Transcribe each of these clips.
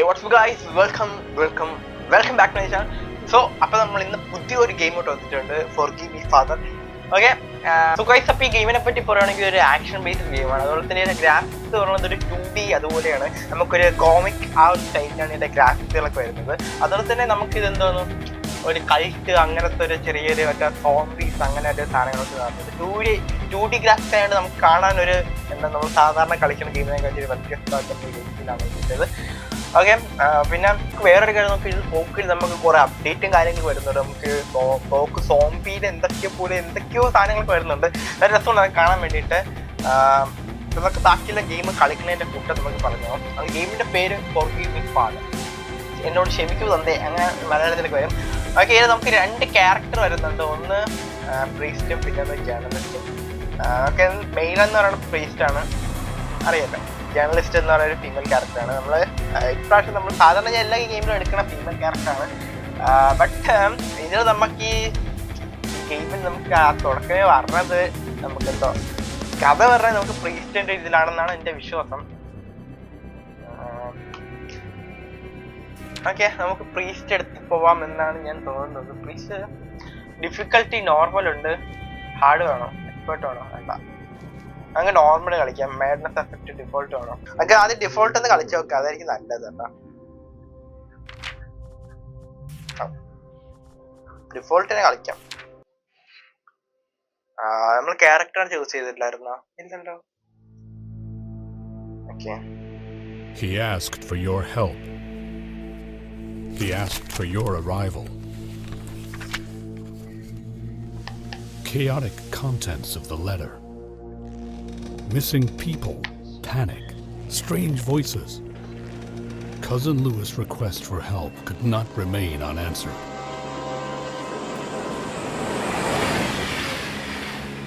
Hey what's guys welcome welcome welcome back to channel so അപ്പൊ നമ്മൾ ഇന്ന് പുതിയൊരു ഗെയിം ഇട്ട് വന്നിട്ടുണ്ട്. Forgive me father okay so guys അപ്പൊ ഈ ഗെയിമിനെ പറ്റി പറയുകയാണെങ്കിൽ ഒരു ആക്ഷൻ ബേസ്ഡ് ഗെയിമാണ് അതുപോലെ തന്നെ ഗ്രാഫിക്സ് പറയുന്നത് ഒരു ടു ഡി അതുപോലെയാണ്. നമുക്കൊരു കോമിക് ആ ഒരു സ്റ്റൈലിലാണ് ഇതിന്റെ ഗ്രാഫിക്സുകളൊക്കെ വരുന്നത്. അതുപോലെ തന്നെ നമുക്ക് ഇത് എന്തോന്നു? ഒരു കൾട്ട് അങ്ങനത്തെ ഒരു ചെറിയൊരു മറ്റേ സോംബീസ് അങ്ങനെ ഒരു സാധനങ്ങളൊക്കെ കാണുന്നത്. Two D two D graphics ആയതുകൊണ്ട് നമുക്ക് കാണാൻ ഒരു എന്താ നമ്മൾ സാധാരണ കളിക്കുന്ന ഗെയിമിനെ കാട്ടി ഒരു വ്യത്യസ്തമായിട്ടുള്ള രീതിയിലാണ് കിട്ടിയത് ഓക്കെ പിന്നെ വേറൊരു കാര്യം നമുക്ക് പോക്കിൽ നമുക്ക് കുറെ അപ്ഡേറ്റും കാര്യങ്ങളും വരുന്നുണ്ട്. നമുക്ക് പോക്ക് സോംബിയിൽ എന്തൊക്കെയോ പോലെ എന്തൊക്കെയോ സാധനങ്ങളൊക്കെ വരുന്നുണ്ട്. നല്ല രസമുണ്ട് കാണാൻ വേണ്ടിയിട്ട്. നമുക്ക് ബാക്കിയുള്ള ഗെയിം കളിക്കുന്നതിന്റെ കൂട്ടം നമുക്ക് പറഞ്ഞു ആ ഗെയിമിന്റെ പേര് പാട് എന്നോട് ക്ഷമിക്കൂ തന്നേ അങ്ങനെ മലയാളത്തിലേക്ക് വരും. ഓക്കെ ഇത് നമുക്ക് രണ്ട് ക്യാരക്ടർ വരുന്നുണ്ട്. ഒന്ന് പ്രീസ്റ്റും പിന്നെ ജേണലിസ്റ്റും ഓക്കെ മെയിൻ എന്ന് പറയുന്നത് പ്രീസ്റ്റ് ആണ്. അറിയാലോ ജേർണലിസ്റ്റ് എന്ന് പറയുന്ന ഒരു ഫീമെയിൽ ക്യാരക്ടറാണ് നമ്മൾ ഇപ്രാവശ്യം നമ്മൾ സാധാരണ എല്ലാ ഗെയിമിലും എടുക്കുന്ന ഫീമെയിൽ ക്യാരക്ടറാണ് ബട്ട് ഇതിൽ നമുക്ക് ഈ ഗെയിമിൽ നമുക്ക് ആ തുടക്കമേ പറഞ്ഞത് നമുക്ക് എന്തോ കഥ പറഞ്ഞാൽ നമുക്ക് പ്രീസ്റ്റന്റ് ഇതിലാണെന്നാണ് എന്റെ വിശ്വാസം. ഓക്കെ നമുക്ക് പ്രീസ്റ്റ് എടുത്ത് പോവാം എന്നാണ് ഞാൻ തോന്നുന്നത്. പ്രീസ്റ്റ് ഡിഫിക്കൽട്ടി നോർമൽ ഉണ്ട്. ഹാർഡ് വേണോ എക്സ്പേർട്ട് വേണോ വേണ്ട. അങ്ങ് നോർമൽ കളിക്കാം. മാഡ്നസ് എഫക്ട് ഡിഫോൾട്ട് വേണോ. അങ്ങ് ആദ്യം ഡിഫോൾട്ട് ഒന്ന് കളിച്ചു നോക്കുക അതായിരിക്കും നല്ലത് കേട്ടോ. ഡിഫോൾട്ടിനെ കളിക്കാം. നമ്മൾ ക്യാരക്ടർ ചൂസ് ചെയ്തിട്ടില്ലായിരുന്നോ ഇല്ലല്ലോ. Okay He asked for your help. He asked for your arrival. Chaotic contents of the letter. Missing people, panic, strange voices. Cousin Louis' request for help could not remain unanswered.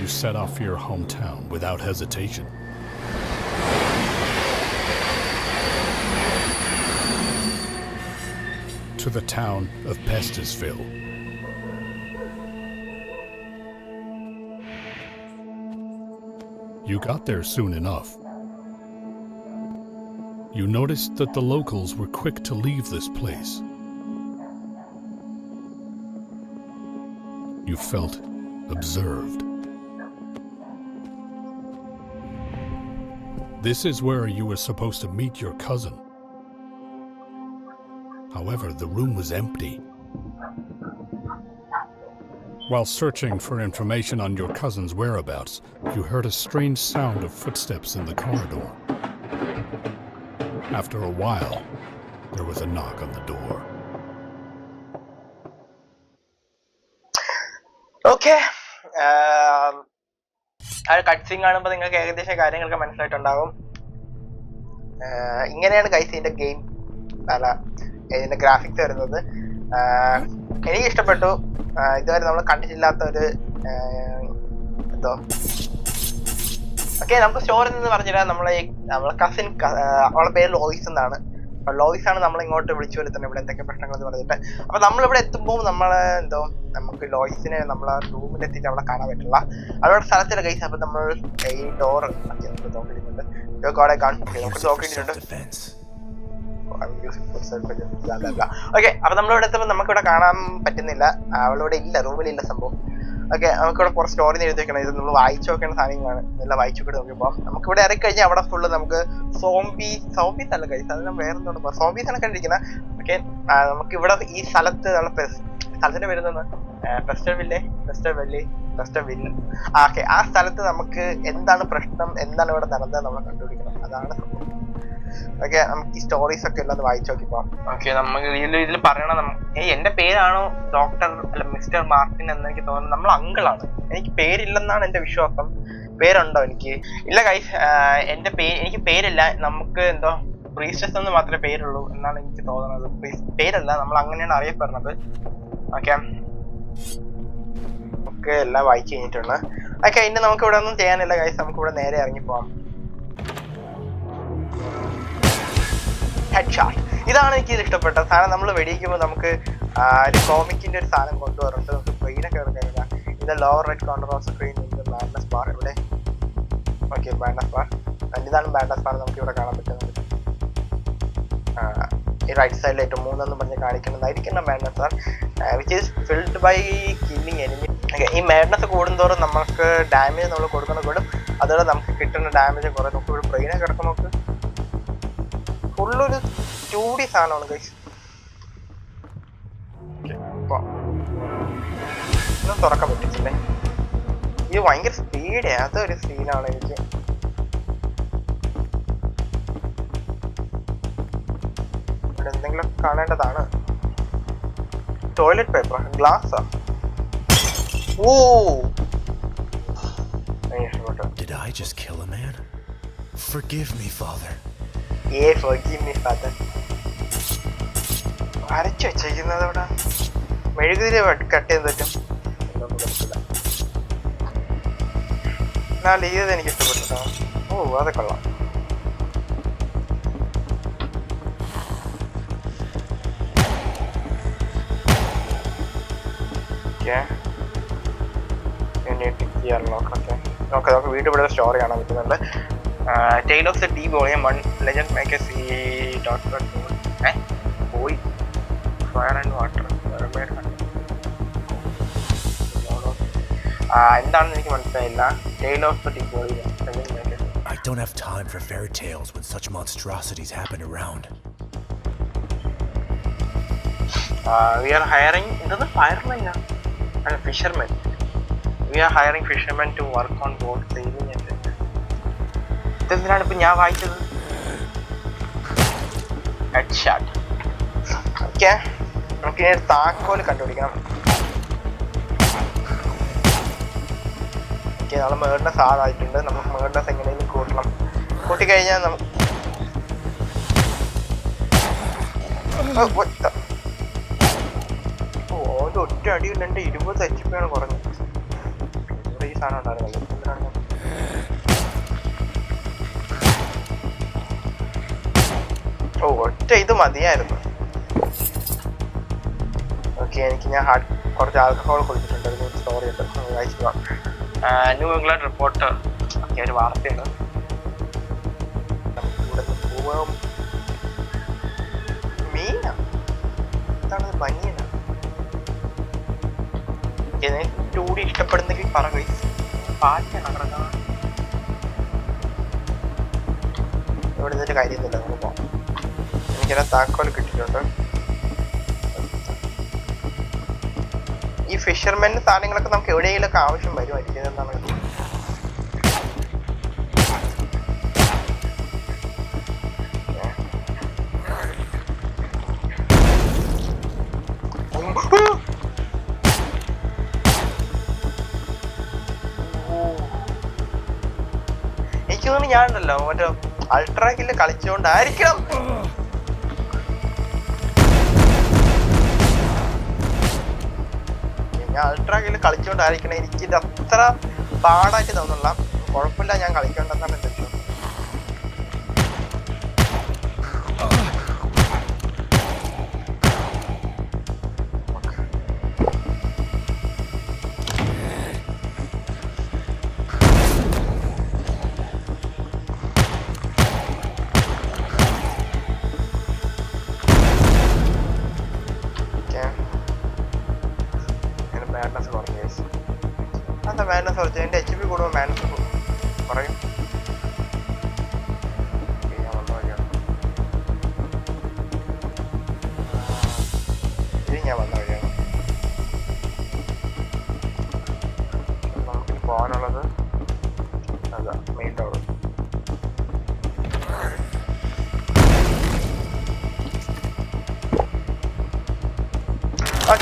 You set off for your hometown without hesitation. to the town of Pestisville. You got there soon enough. You noticed that the locals were quick to leave this place. You felt observed. This is where you were supposed to meet your cousin. However, the room was empty. While searching for information on your cousin's whereabouts, you heard a strange sound of footsteps in the corridor. After a while, there was a knock on the door. Okay ആ കട്ട്സിങ് കാണുമ്പോൾ നിങ്ങൾക്ക് ഏകദേശം കാര്യങ്ങളൊക്കെ മനസ്സിലായിട്ടുണ്ടാകും ആഹ് ഇങ്ങനെയാണ് guys ഇതിന്റെ game അല്ല ഇതിന്റെ graphics വരുന്നത് ആഹ് എനിക്ക് ഇഷ്ടപ്പെട്ടു ഇതുവരെ നമ്മൾ കണ്ടിട്ടില്ലാത്ത ഒരു എന്തോ. ഓക്കെ നമുക്ക് സ്റ്റോറിൽ നിന്ന് പറഞ്ഞുതരാം. നമ്മളെ നമ്മളെ കസിൻ അവളെ പേര് ലോയിസ് എന്നാണ്. അപ്പൊ ലോയിസ് ആണ് നമ്മൾ ഇങ്ങോട്ട് വിളിച്ചു വരുത്തുന്നത്. ഇവിടെ എന്തൊക്കെ പ്രശ്നങ്ങൾ എന്ന് പറഞ്ഞിട്ട്. അപ്പൊ നമ്മളിവിടെ എത്തുമ്പോൾ നമ്മളെ എന്തോ നമുക്ക് ലോയിസിനെ നമ്മളെ റൂമിൽ എത്തിയിട്ട് അവളെ കാണാൻ പറ്റില്ല. അവളുടെ സ്ഥലത്തിലെ കൈസ് അപ്പൊ നമ്മൾ ഈ ഡോർ നോക്കിയിട്ടുണ്ട്. നമുക്ക് നോക്കിയിട്ടുണ്ട് ഓക്കെ അപ്പൊ നമ്മളിവിടെ എത്തുമ്പോൾ നമുക്കിവിടെ കാണാൻ പറ്റുന്നില്ല. അവളിവിടെ ഇല്ല റൂമിലില്ല സംഭവം. ഓക്കെ നമുക്കിവിടെ കുറച്ച് സ്റ്റോറി എഴുതി വെക്കണം ഇത് നമ്മൾ വായിച്ചു നോക്കേണ്ട സാധനങ്ങളാണ്. എല്ലാം വായിച്ചു കൂടി നോക്കിയപ്പോൾ നമുക്കിവിടെ ഇറങ്ങി കഴിഞ്ഞാൽ അവിടെ ഫുള്ള് നമുക്ക് സോംബി സോംബീസ് അല്ല കഴിച്ചു അതിന് വേറെ എന്തോ സോംബീസ് ആണ് കണ്ടിരിക്കുന്നത് ഓക്കെ നമുക്ക് ഇവിടെ ഈ സ്ഥലത്ത് നമ്മളെ സ്ഥലത്തിന്റെ പെസ്റ്റർ വില്ലേ പെസ്റ്റർ വെല്ലി. ഓക്കെ ആ സ്ഥലത്ത് നമുക്ക് എന്താണ് പ്രശ്നം എന്താണ് ഇവിടെ നടന്നത് നമ്മൾ കണ്ടുപിടിക്കണം. അതാണ് ഓക്കെ നമുക്ക് ഈ സ്റ്റോറീസ് ഒക്കെ ഒന്ന് വായിച്ചു നോക്കിപ്പോ ഓക്കെ നമുക്ക് ഇതിൽ പറയണം ഏയ് എന്റെ പേരാണോ ഡോക്ടർ അല്ല മിസ്റ്റർ മാർട്ടിൻ എന്ന് എനിക്ക് തോന്നുന്നു. നമ്മൾ അങ്കിളാണ്. എനിക്ക് പേരില്ലെന്നാണ് എന്റെ വിശ്വാസം. പേരുണ്ടോ എനിക്ക്? ഇല്ല കൈസ് എന്റെ പേര് എനിക്ക് പേരില്ല. നമുക്ക് എന്തോ പ്രീസ്റ്റസ് എന്ന് മാത്രമേ പേരുള്ളൂ എന്നാണ് എനിക്ക് തോന്നുന്നത്. പേരല്ല നമ്മൾ അങ്ങനെയാണ് അറിയപ്പെടുന്നത്. ഓക്കെ ഒക്കെ എല്ലാം വായിച്ചു കഴിഞ്ഞിട്ടുണ്ട്. ഓക്കെ ഇനി നമുക്ക് ഇവിടെ ഒന്നും ചെയ്യാനില്ല കൈസ് നമുക്ക് ഇവിടെ നേരെ ഇറങ്ങി പോവാം. ഹെഡ്ഷോട്ട് ഇതാണ് എനിക്ക് ഇഷ്ടപ്പെട്ട സാധനം. നമ്മൾ വെടിയിക്കുമ്പോൾ നമുക്ക് ഒരു കോമിക്കിന്റെ ഒരു സാധനം കൊണ്ടുവരുന്നുണ്ട്. നമുക്ക് സ്ക്രീനൊക്കെ എടുക്കാൻ ഇത് lower right corner of screen bands bar ഇവിടെ. ഓക്കെ ബാൻഡസ് ബാർ ഇതാണ് ബാൻഡസ് ബാർ നമുക്ക് ഇവിടെ കാണാൻ പറ്റുന്നത്. ഈ റൈറ്റ് സൈഡിൽ ഏറ്റവും മൂന്നെന്ന് പറഞ്ഞ് കാണിക്കുന്നതായിരിക്കണം madness are which is filled by killing enemy ഈ മാഡ്നസ് കൂടുന്തോറും നമുക്ക് ഡാമേജ് നമ്മൾ കൊടുക്കുന്ന കൂടും. അതുപോലെ നമുക്ക് കിട്ടുന്ന ഡാമേജ് കുറേ. നമുക്ക് ഇവിടെ ബ്രെയിനെ കിടക്കും നമുക്ക് ഫുള്ളൊരു ചൂടി സാധനമാണ് ഗൈസ് ഒന്നും തുറക്കാൻ പറ്റിച്ചില്ലേ ഇത് ഭയങ്കര സ്പീഡ് അതൊരു സീനാണ് എനിക്ക്. എന്തെങ്കിലും കാണേണ്ടതാണ്? Toilet paper glass oh! Did I just kill a man? Forgive me, Father. ഏ ഫോക്കി മീ ഫാദർ. അരച്ചു വെച്ചേക്കുന്നത് അവിടെ മെഴുകുതിരി കട്ട് ചെയ്ത് പറ്റും എന്നൊന്നും പറ്റില്ല എന്നാൽ ഇത് എനിക്ക് ഇഷ്ടപ്പെട്ടോ ഓ അത് കൊള്ളാം. ഓക്കെ. നോക്കാം. നമുക്ക് നമുക്ക് വീണ്ടും ഇവിടെ സ്റ്റോറി കാണാൻ പറ്റുന്നുണ്ട്. Tale of the D volume one legend make C dot dot ഏ? പോയി. ഫയർ ആൻഡ് വാട്ടർ എന്താണെന്ന് എനിക്ക് മനസ്സിലായില്ല. Tale of the D volume legend make I don't have time for fairy tales when such monstrosities happen around. We are hiring ഇതൊന്ന് firemen അല്ല fishermen we are hiring fishermen to work on boat saving ഇതെന്തിനാണ് ഇപ്പൊ ഞാൻ വായിച്ചത്? Shut okay നമുക്ക് താക്കോൽ കണ്ടുപിടിക്കണം. Okay നമ്മൾ മേളിന്റെ സാധായിട്ടുണ്ട്. നമുക്ക് മേളിന്റെ എങ്ങനെയും കൂട്ടണം. കൂട്ടിക്കഴിഞ്ഞാൽ നമുക്ക് ഒറ്റ അടിയിൽ എന്റെ ഇരുപത് എച്ച് പി ആണ് കുറഞ്ഞത്. ഈ സാധനം ഉണ്ടായിരുന്നല്ലോ ഒറ്റ ഇത് മതിയായിരുന്നു. ഓക്കെ എനിക്ക് ഞാൻ ഹാർഡ് കുറച്ച് ആൽക്കഹോൾ കുടിച്ചിട്ടുണ്ട്. ഒരു സ്റ്റോറി ഉണ്ട് വായിച്ചു ന്യൂ ഇംഗ്ലണ്ട് റിപ്പോർട്ട്. ഓക്കെ ഒരു വാർത്തയാണ് നമുക്ക് ഇവിടെ നിന്ന് പോവാം. മീനാ? എന്താണ് ബനിയനാ ടൂ ഡി ഇഷ്ടപ്പെടുന്നെങ്കിൽ പറയും പാറ്റ കാണാൻ. ഇവിടെ നിന്നിട്ട് കാര്യമൊന്നുമില്ല നമുക്ക് പോവാം. എനിക്കെല്ലാം താക്കോൽ കിട്ടിയിട്ടുണ്ട്. ഈ ഫിഷർമെൻ സാധനങ്ങളൊക്കെ നമുക്ക് എവിടെയെങ്കിലൊക്കെ ആവശ്യം വരുമായിരിക്കും എന്നാണ്. എനിക്ക് തോന്നുന്നു ഞാനുണ്ടല്ലോ മറ്റേ അൾട്രാ കില്ല് കളിച്ചുകൊണ്ടായിരിക്കണം ഞാൻ അൾട്രാ ഗെയിൽ കളിച്ചുകൊണ്ടായിരിക്കണം എനിക്ക് ഇത് അത്ര പാടായിട്ട് തോന്നുന്നില്ല. കുഴപ്പമില്ല ഞാൻ കളിക്കേണ്ടെന്നാണ്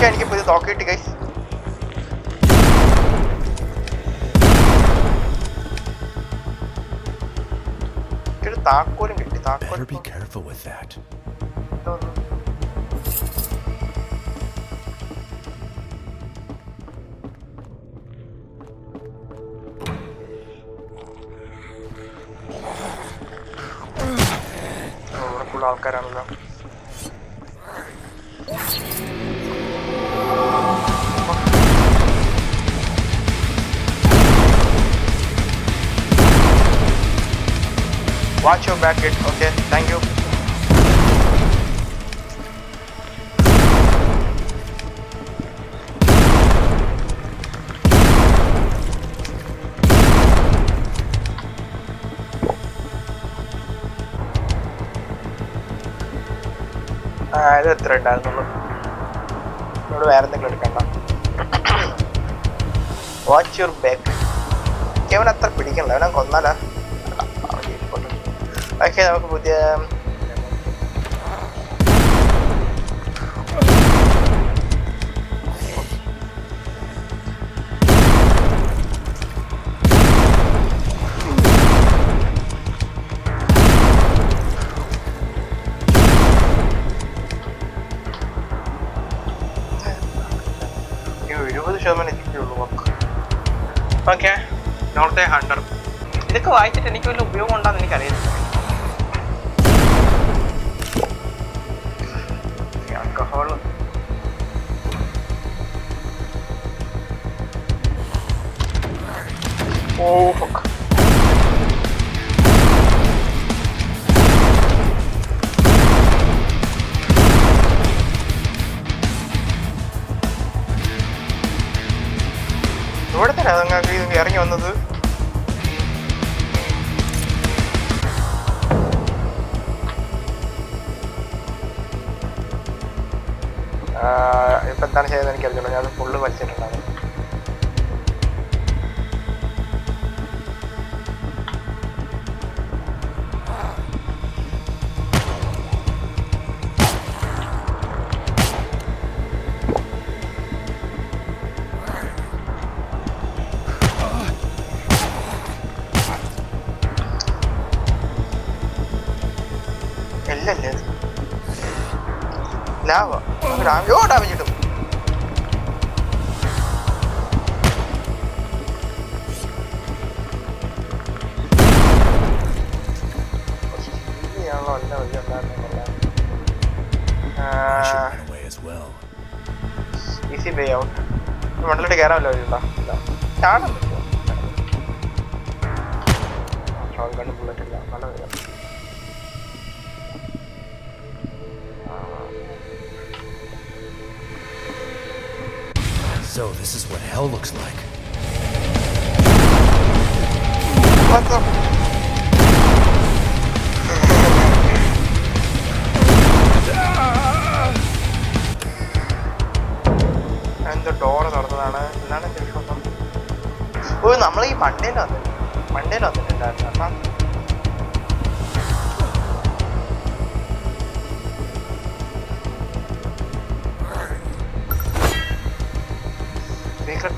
ഓക്കെ എനിക്ക് പുതിയ തോക്ക് കിട്ടി ഗൈസ് ഒരു താക്കോലും കിട്ടി താക്കോൽ Better watch your back okay? Thank you. You ഇത് എത്ര ഉണ്ടായിരുന്നുള്ളൂ ഇവിടെ വേറെ എന്തെങ്കിലും എടുക്കണ്ട? വാച്ച് യുവർ ബാക്ക് അവൻ അത്ര പിടിക്കണ്ട അവനെ കൊന്നാലാ. ഓക്കെ നമുക്ക് പുതിയ എഴുപത് ശതമാനം എത്തിക്കുള്ളൂ നമുക്ക് ഓക്കെ നോർത്തെ ഹണ്ടർ ഇതൊക്കെ വായിച്ചിട്ട് എനിക്ക് വലിയ ഉപയോഗം ഉണ്ടോ എന്ന് ആൽക്കഹോൾ fuck. ഇവിടെ തന്നെ അതങ്ങൾക്ക് ഇത് ഇറങ്ങി വന്നത്? ഇപ്പൊ എന്താണ് ചെയ്തത് എനിക്ക് അറിഞ്ഞോളൂ ഞാൻ ഫുള്ള് വലിച്ചിട്ടുണ്ടാണ് ലാവ ഡാമേജ് കിട്ടും. away as well. Easy way out മണ്ടലോട്ട് കയറാമല്ലോ ഇല്ല പറ്റുമോ ഷോട്ട് കണ്ട് ബുള്ളറ്റ് ഇല്ല. വഴിയാ. So this is what hell looks like. What the? എന്തോ ഡോറ് തുറന്നതാണ് എന്നാണ് ഓ നമ്മൾ ഈ മണ്ടേൽ വന്നിട്ട് മണ്ടേൽ വന്നിട്ടുണ്ടായിരുന്നു അപ്പം I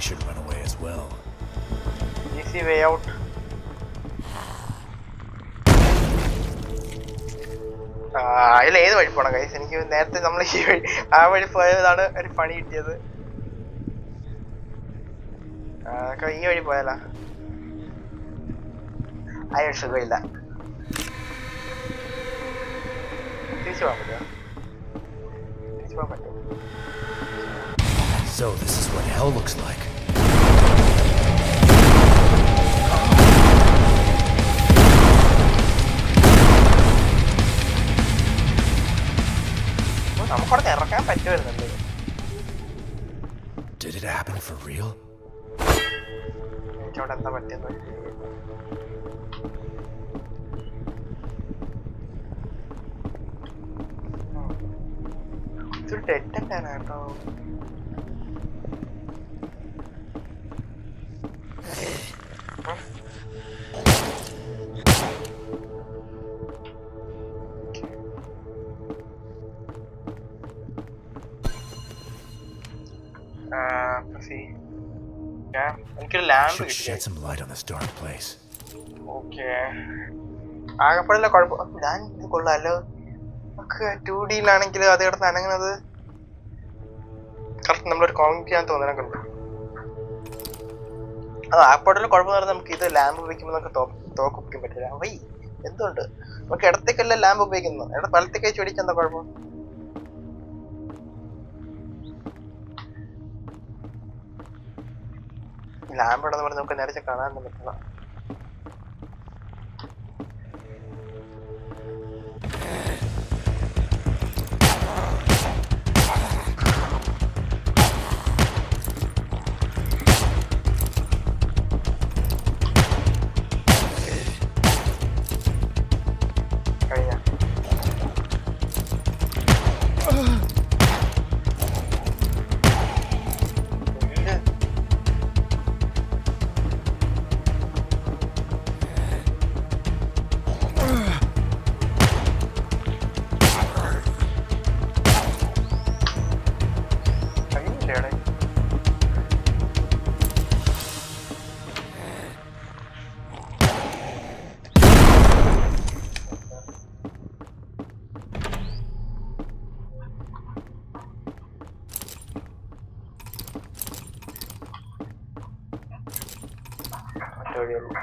should run away as well. Easy way out. അതിൽ ഏത് വഴി പോണം കൈസ് എനിക്ക് നേരത്തെ നമ്മൾ ഈ വഴി ആ വഴി പോയതാണ് ഒരു പണി കിട്ടിയത്. ഈ വഴി പോയാലാ? അയ്യോ സുഖമില്ല. തിരിച്ചു പോകാൻ പറ്റുമോ? തിരിച്ചു പോകാൻ പറ്റുമോ? So this is what hell looks like. പറ്റുമായിരുന്നല്ലേ Did it happen for real? എനിക്കവിടെ എന്താ പറ്റിയെന്ന് ഇതൊരു ഡെറ്റന്റാണ് കേട്ടോ Should shed some light on this dark place. Okay. ആകെപ്പോഴല്ല കുഴപ്പം ഞാൻ ഇത് കൊള്ളാമല്ലോ നമുക്ക് ടു ഡിയിലാണെങ്കിൽ അത് കിടന്ന് അനങ്ങുന്നത് കറക്റ്റ് നമ്മളൊരു കോമിക് ചെയ്യാൻ തോന്നുന്നതിനെ കണ്ടു ആ ആപ്പോട്ടിൽ കുഴപ്പം പറഞ്ഞാൽ നമുക്ക് ഇത് ലാമ്പ് ഉപയോഗിക്കുമ്പോൾ നമുക്ക് തോക്ക് ഉപയോഗിക്കാൻ പറ്റില്ല. വൈ എന്തുകൊണ്ട്? നമുക്ക് ഇടത്തേക്കല്ല ലാമ്പ് ഉപയോഗിക്കുന്നത്? ഇവിടെ വലത്തേക്ക് ചൊടിക്കാൻ എന്താ കുഴപ്പം? ലാമ്പ് ഉണ്ടെന്ന് പറഞ്ഞ് നമുക്ക് നേരത്തെ കാണാനൊന്നും പറ്റില്ല വഴിയുള്ളൂ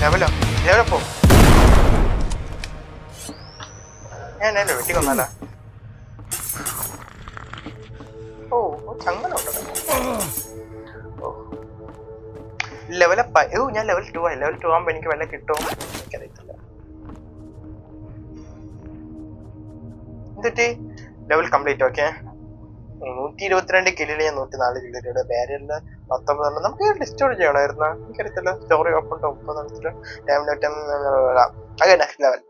ലെവലോ? ലെവലോ പോ. ഞാൻ എന്നെ വെട്ടി കൊന്നല്ല ഓ ചങ്ങനുണ്ടോ ഓ ലെവലപ്പ് ഓ ഞാൻ ലെവൽ ടു ആയി ലെവൽ ടു ആകുമ്പോൾ എനിക്ക് വല്ല കിട്ടുമോ എനിക്കറിയത്തില്ല. എന്നിട്ട് ലെവൽ കംപ്ലീറ്റ് ഓക്കെ നൂറ്റി ഇരുപത്തിരണ്ട് കില്ലിൽ ഞാൻ നൂറ്റി നാല് കില്ലിലൂടെ ബാരിയറിൽ പത്തൊമ്പതെണ്ണം നമുക്ക് ഡിസ്റ്റോർ ചെയ്യണമായിരുന്നു. എനിക്കറിയത്തില്ല. Story open top okay next level